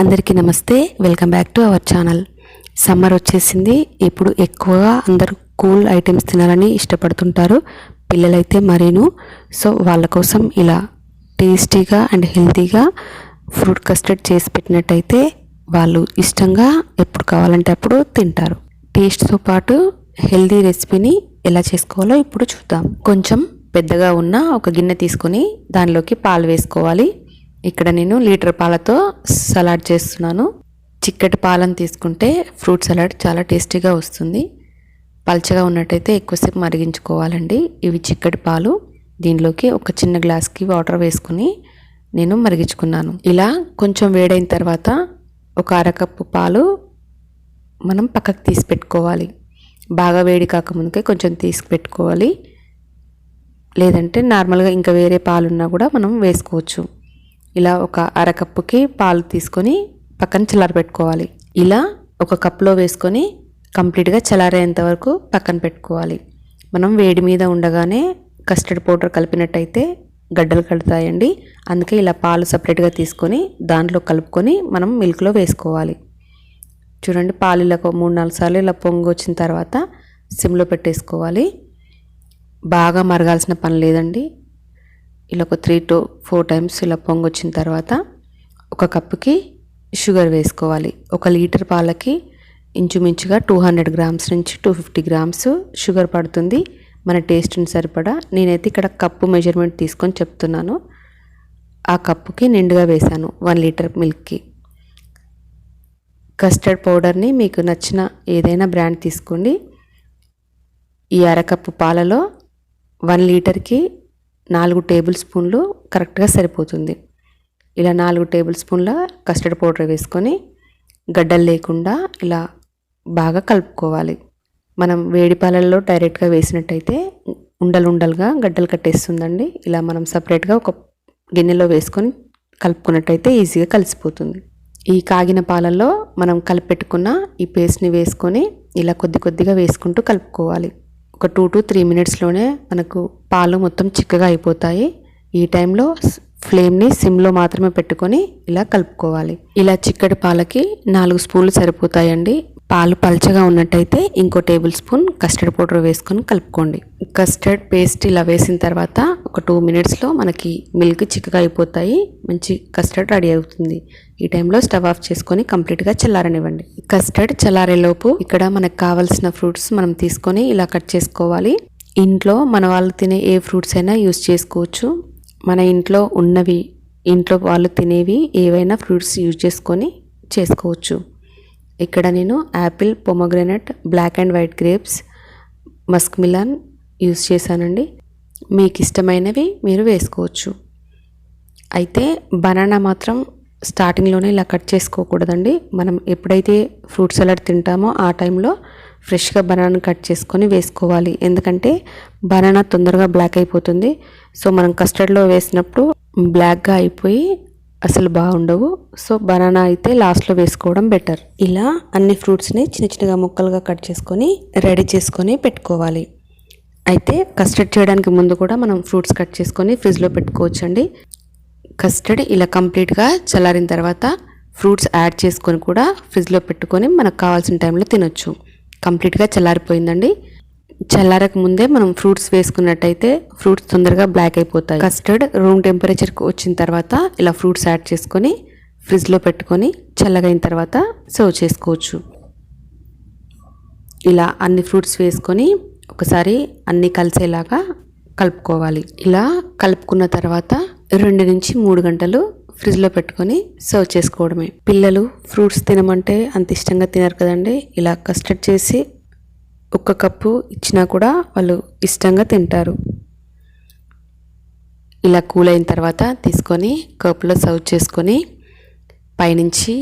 అందరికీ నమస్తే. Welcome back to our channel. Summer వచ్చేసింది. ఇప్పుడు ఎక్కువగా అందరూ కూల్ ఐటమ్స్ తినాలని ఇష్టపడుతుంటారు. పిల్లలైతే మరీను. సో వాళ్ళ కోసం ఇలా టేస్టీగా అండ్ హెల్తీగా ఫ్రూట్ కస్టర్డ్ చేసి పెట్టినట్టయితే వాళ్ళు ఇష్టంగా ఎప్పుడు కావాలంటే అప్పుడు తింటారు. టేస్ట్తో పాటు హెల్దీ రెసిపీని ఎలా చేసుకోవాలో ఇప్పుడు చూద్దాం. కొంచెం పెద్దగా ఉన్న ఒక గిన్నె తీసుకొని దానిలోకి పాలు వేసుకోవాలి. ఇక్కడ నేను లీటర్ పాలతో సలాడ్ చేస్తున్నాను. చిక్కటి పాలను తీసుకుంటే ఫ్రూట్ సలాడ్ చాలా టేస్టీగా వస్తుంది. పల్చగా ఉన్నట్టయితే ఎక్కువసేపు మరిగించుకోవాలండి. ఇవి చిక్కటి పాలు. దీనిలోకి ఒక చిన్న గ్లాస్కి వాటర్ వేసుకుని నేను మరిగించుకున్నాను. ఇలా కొంచెం వేడైన తర్వాత ఒక అరకప్పు పాలు మనం పక్కకు తీసి పెట్టుకోవాలి. బాగా వేడి కాకముందుకే కొంచెం తీసి పెట్టుకోవాలి. లేదంటే నార్మల్గా ఇంకా వేరే పాలున్నా కూడా మనం వేసుకోవచ్చు. ఇలా ఒక అరకప్పుకి పాలు తీసుకొని పక్కన చల్లారబెట్టుకోవాలి ఇలా ఒక కప్లో వేసుకొని కంప్లీట్గా చల్లారేంత వరకు పక్కన పెట్టుకోవాలి. మనం వేడి మీద ఉండగానే కస్టర్డ్ పౌడర్ కలిపినట్టయితే గడ్డలు కడతాయండి అందుకే ఇలా పాలు సపరేట్గా తీసుకొని దాంట్లో కలుపుకొని మనం మిల్క్లో వేసుకోవాలి. చూడండి పాలు ఇలా మూడు నాలుగు సార్లు ఇలా పొంగి వచ్చిన తర్వాత సిమ్లో పెట్టేసుకోవాలి. బాగా మరగాల్సిన పని లేదండి. ఇలా ఒక త్రీ టు ఫోర్ టైమ్స్ ఇలా పొంగొచ్చిన తర్వాత ఒక కప్పుకి షుగర్ వేసుకోవాలి. ఒక లీటర్ పాలకి ఇంచుమించుగా టూ హండ్రెడ్ గ్రామ్స్ నుంచి టూ ఫిఫ్టీ గ్రామ్స్ షుగర్ పడుతుంది. మన టేస్ట్ని సరిపడా. నేనైతే ఇక్కడ కప్పు మెజర్మెంట్ తీసుకొని చెప్తున్నాను. ఆ కప్పుకి నిండుగా వేశాను వన్ లీటర్ మిల్క్కి కస్టర్డ్ పౌడర్ని మీకు నచ్చిన ఏదైనా బ్రాండ్ తీసుకోండి. ఈ అరకప్పు పాలలో వన్ లీటర్కి నాలుగు టేబుల్ స్పూన్లు కరెక్ట్గా సరిపోతుంది. ఇలా నాలుగు టేబుల్ స్పూన్ల కస్టర్డ్ పౌడర్ వేసుకొని గడ్డలు లేకుండా ఇలా బాగా కలుపుకోవాలి. మనం వేడి పాలల్లో డైరెక్ట్గా వేసినట్టయితే ఉండలు ఉండలుగా గడ్డలు కట్టేస్తుందండి. ఇలా మనం సపరేట్గా ఒక గిన్నెలో వేసుకొని కలుపుకున్నట్టయితే ఈజీగా కలిసిపోతుంది. ఈ కాగిన పాలల్లో మనం కలిపెట్టుకున్న ఈ పేస్ట్ని వేసుకొని ఇలా కొద్ది కొద్దిగా వేసుకుంటూ కలుపుకోవాలి. ఒక టూ టు త్రీ మినిట్స్లోనే మనకు పాలు మొత్తం చిక్కగా అయిపోతాయి. ఈ టైంలో ఫ్లేమ్ని సిమ్లో మాత్రమే పెట్టుకొని ఇలా కలుపుకోవాలి. ఇలా చిక్కటి పాలకి నాలుగు స్పూన్లు సరిపోతాయండి. పాలు పల్చగా ఉన్నట్టయితే ఇంకో టేబుల్ స్పూన్ కస్టర్డ్ పౌడర్ వేసుకొని కలుపుకోండి. కస్టర్డ్ పేస్ట్ ఇలా వేసిన తర్వాత ఒక టూ మినిట్స్లో మనకి మిల్క్ చిక్కగా అయిపోతాయి. మంచి కస్టర్డ్ రెడీ అవుతుంది. ఈ టైంలో స్టవ్ ఆఫ్ చేసుకొని కంప్లీట్గా చల్లారనివ్వండి. కస్టర్డ్ చల్లారేలోపు ఇక్కడ మనకు కావాల్సిన ఫ్రూట్స్ మనం తీసుకొని ఇలా కట్ చేసుకోవాలి. ఇంట్లో మన వాళ్ళు తినే ఏ ఫ్రూట్స్ అయినా యూస్ చేసుకోవచ్చు. మన ఇంట్లో ఉన్నవి ఇంట్లో వాళ్ళు తినేవి ఏవైనా ఫ్రూట్స్ యూజ్ చేసుకొని చేసుకోవచ్చు. ఇక్కడ నేను apple pomegranate black and white grapes musk melon use చేశానండి. మీకు ఇష్టమైనవి మీరు వేసుకోవచ్చు. అయితే బనానా మాత్రం స్టార్టింగ్లోనే ఇలా కట్ చేసుకోకూడదండి. మనం ఎప్పుడైతే ఫ్రూట్ సలాడ్ తింటామో ఆ టైంలో ఫ్రెష్గా బనానా కట్ చేసుకొని వేసుకోవాలి. ఎందుకంటే బనానా తొందరగా బ్లాక్ అయిపోతుంది. సో మనం కస్టర్డ్లో వేసినప్పుడు బ్లాక్గా అయిపోయి అసలు బాగుండవు. సో బనానా అయితే లాస్ట్లో వేసుకోవడం బెటర్. ఇలా అన్ని ఫ్రూట్స్ని చిన్న చిన్నగా ముక్కలుగా కట్ చేసుకొని రెడీ చేసుకొని పెట్టుకోవాలి. అయితే కస్టర్డ్ చేయడానికి ముందు కూడా మనం ఫ్రూట్స్ కట్ చేసుకొని ఫ్రిడ్జ్లో పెట్టుకోవచ్చండి. కస్టర్డ్ ఇలా కంప్లీట్గా చల్లారిన తర్వాత ఫ్రూట్స్ యాడ్ చేసుకొని కూడా ఫ్రిడ్జ్లో పెట్టుకొని మనకు కావాల్సిన టైంలో తినొచ్చు. కంప్లీట్గా చల్లారిపోయిందండి. చల్లారక ముందే మనం ఫ్రూట్స్ వేసుకున్నట్టయితే ఫ్రూట్స్ తొందరగా బ్లాక్ అయిపోతాయి. కస్టర్డ్ రూమ్ టెంపరేచర్కి వచ్చిన తర్వాత ఇలా ఫ్రూట్స్ యాడ్ చేసుకొని ఫ్రిడ్జ్లో పెట్టుకొని చల్లగైన తర్వాత సర్వ్ చేసుకోవచ్చు. ఇలా అన్ని ఫ్రూట్స్ వేసుకొని ఒకసారి అన్నీ కలిసేలాగా కలుపుకోవాలి. ఇలా కలుపుకున్న తర్వాత రెండు నుంచి మూడు గంటలు ఫ్రిడ్జ్లో పెట్టుకొని సర్వ్ చేసుకోవడమే. పిల్లలు ఫ్రూట్స్ తినమంటే అంత ఇష్టంగా తినరు కదండి. ఇలా కస్టర్డ్ చేసి ఒక్క కప్పు ఇచ్చినా కూడా వాళ్ళు ఇష్టంగా తింటారు. ఇలా కూల్ అయిన తర్వాత తీసుకొని కప్పులో సర్వ్ చేసుకొని పైనుంచి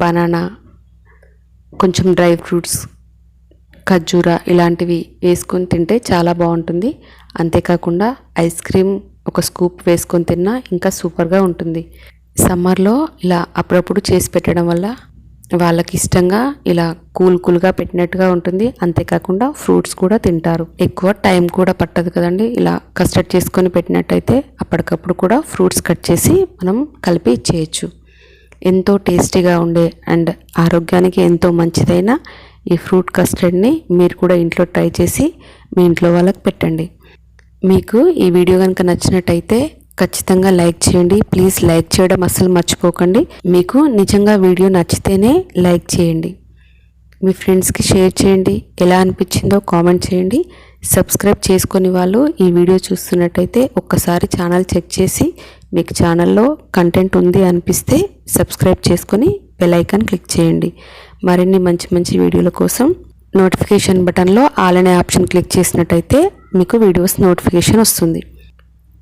బనానా కొంచెం డ్రై ఫ్రూట్స్ ఖర్జూర ఇలాంటివి వేసుకొని తింటే చాలా బాగుంటుంది. అంతేకాకుండా ఐస్ క్రీమ్ ఒక స్కూప్ వేసుకొని తిన్నా ఇంకా సూపర్గా ఉంటుంది. సమ్మర్లో ఇలా అప్పుడప్పుడు చేసి పెట్టడం వల్ల వాళ్ళకి ఇష్టంగా ఇలా కూల్ కూల్గా పెట్టినట్టుగా ఉంటుంది. అంతేకాకుండా ఫ్రూట్స్ కూడా తింటారు. ఎక్కువ టైం కూడా పట్టదు కదండి. ఇలా కస్టర్డ్ చేసుకొని పెట్టినట్టయితే అప్పటికప్పుడు కూడా ఫ్రూట్స్ కట్ చేసి మనం కలిపి ఇచ్చేయచ్చు. ఎంతో టేస్టీగా ఉండే అండ్ ఆరోగ్యానికి ఎంతో మంచిదైన ఈ ఫ్రూట్ కస్టర్డ్ని మీరు కూడా ఇంట్లో ట్రై చేసి మీ ఇంట్లో వాళ్ళకి పెట్టండి. మీకు ఈ వీడియో కనుక నచ్చినట్టయితే ఖచ్చితంగా లైక్ చేయండి. ప్లీజ్ లైక్ చేయడం అస్సలు మర్చిపోకండి. మీకు నిజంగా వీడియో నచ్చితేనే లైక్ చేయండి. మీ ఫ్రెండ్స్కి షేర్ చేయండి. ఎలా అనిపించిందో కామెంట్ చేయండి. సబ్స్క్రైబ్ చేసుకొని వాళ్ళు ఈ వీడియో చూస్తున్నట్టయితే ఒక్కసారి ఛానల్ చెక్ చేసి మీకు ఛానల్లో కంటెంట్ ఉంది అనిపిస్తే సబ్స్క్రైబ్ చేసుకొని బెల్ ఐకాన్ క్లిక్ చేయండి. మరిన్ని మంచి మంచి వీడియోల కోసం నోటిఫికేషన్ బటన్లో ఆల్ అనే ఆప్షన్ క్లిక్ చేసినట్టయితే మీకు వీడియోస్ నోటిఫికేషన్ వస్తుంది.